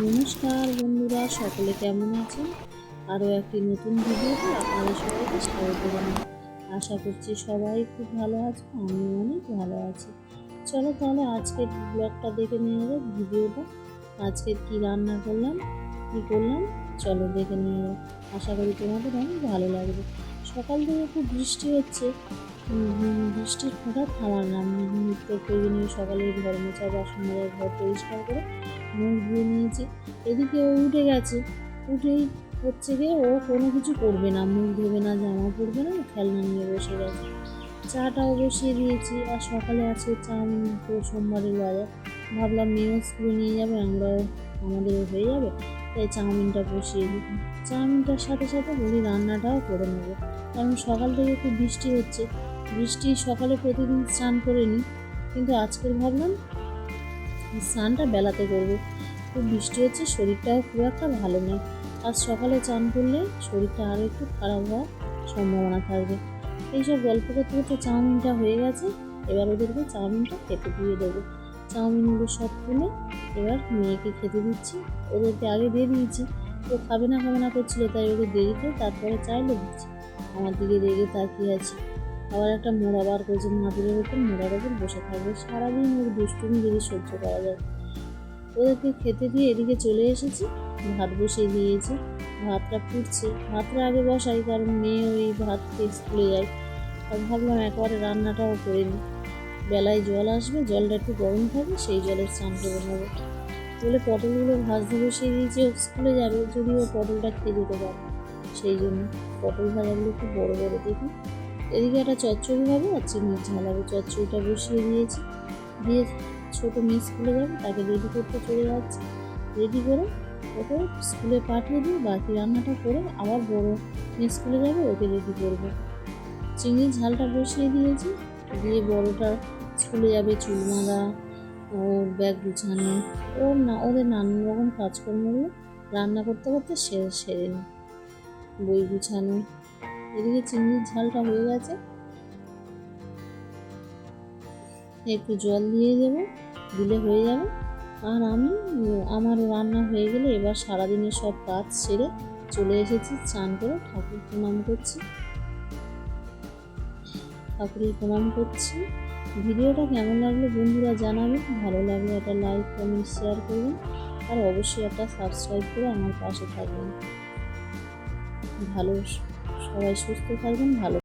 নমস্কার বন্ধুরা, সকলে কেমন আছেন? আরও একটি নতুন ভিডিওতে আপনাদের সবাইকে স্বাগত জানাই। আশা করছি সবাই খুব ভালো আছে আমি অনেক ভালো আছি। চলো তাহলে আজকের ব্লগটা দেখে নিয়ে যাবে ভিডিওটা। আজকের কি রান্না করলাম, কি করলাম, চলো দেখে নিয়ে যাব আশা করি তোমাদের অনেক ভালো লাগবে। সকাল থেকে খুব বৃষ্টি হচ্ছে। বৃষ্টির হঠাৎ। নিত্য প্রয়োজনীয় সকালে ঘর মোছা বাসন মাজা ঘর পরিষ্কার করে মুখ ধুয়ে নিয়েছি। এদিকে ও উঠে গেছে। উঠেই হচ্ছে গিয়ে ও কোনো কিছু করবে না, মুখ ধোবে না, জামা পরবে না, খেলনা নিয়ে বসে গেছে। চাটাও বসিয়ে দিয়েছি। আর সকালে আছে চাউমিন তো সোমবারের বাজার। ভাবলাম মেয়েও স্কুলে নিয়ে যাবে, আমরাও, আমাদেরও হয়ে যাবে। তাই চাউমিনটা বসিয়ে দিই চাউমিনটার সাথে সাথে বলি রান্নাটাও করে নেব। কারণ সকাল থেকে খুব বৃষ্টি হচ্ছে। বৃষ্টি সকালে প্রতিদিন স্নান করে নিই। কিন্তু আজকের ভাবলাম স্নানটা বেলাতে করব। খুব বৃষ্টি হচ্ছে, শরীরটাও খুব একটা ভালো নয় আজ সকালে চান করলে শরীরটা আরও একটু খারাপ হওয়ার সম্ভাবনা থাকবে। এইসব গল্প করতে করতে চাউমিনটা হয়ে গেছে। এবার ওদেরকে চাউমিনটা খেতে দিয়ে দেবো। চাউমিনগুলো সব তুলে এবার মেয়েকে খেতে দিচ্ছি। ওদেরকে আগে দিয়ে দিয়েছি। ও খাবে না খাবে না করছিল, তাই ওকে দেরিতে তারপরে চাইলে আমার দিকে রেগে তাকিয়ে আছে। আবার একটা মোড়া বার করেছে মাদুরের ওপর মোড়ার ওপর বসে থাকবে। সারাদিন ওর দুষ্টুমি যদি সহ্য করা যায়। ওদেরকে খেতে দিয়ে এদিকে চলে এসেছি। ভাত বসিয়ে দিয়েছি। ভাতটা ফুটছে। ভাতটা আগে বসাই, কারণ মেয়ে ওই ভাত খেয়ে স্কুলে যায়। আর ভাবলাম একবারে রান্নাটাও করে নিই। বেলায় জল আসবে, জলটা একটু গরম থাকবে, সেই জলের স্নান করে নেব। বলে পটলগুলো ভাজতে বসিয়ে দিয়েছি স্কুলে যাবে যদি ও পটলটা খেয়ে দিতে পারে। সেই জন্য পটল ভাজাগুলো একটু বড় বড় দেখি। এদিকে একটা চচ্চড়ি হবে আর চিংড়ির ঝাল হবে। চচ্চড়িটা বসিয়ে দিয়েছি। দিয়ে ছোটো মেয়ে স্কুলে যাবে তাকে রেডি করতে চলে যাচ্ছে। রেডি করে ওকে স্কুলে পাঠিয়ে দিই বাকি রান্নাটা করে আবার বড় মেয়ে স্কুলে যাবে ওকে রেডি করব। চিংড়ির ঝালটা বসিয়ে দিয়েছি। দিয়ে বড়টা স্কুলে যাবে চুল বাঁধা ওর ব্যাগ গুছানো, ওর না, ওদের নানান রকম কাজকর্মগুলো রান্না করতে করতে সেরে সেরে বই গুছানো, এদিকে চিংড়ির ঝালটা হয়ে গেছে। একটু জল দিয়ে দেবো, দিলে হয়ে যাবে। আর আমি, আমার রান্না হয়ে গেলে এবার সারাদিনের সব কাজ সেরে চলে এসেছি, স্নান করে ঠাকুর প্রণাম করছি। ঠাকুরের প্রণাম করছি। ভিডিওটা কেমন লাগল বন্ধুরা জানাবেন ভালো লাগলে একটা লাইক কমেন্ট শেয়ার করবেন। আর অবশ্যই একটা সাবস্ক্রাইব করে আমার পাশে থাকবেন। ভালো, সবাই সুস্থ থাকবেন, ভালো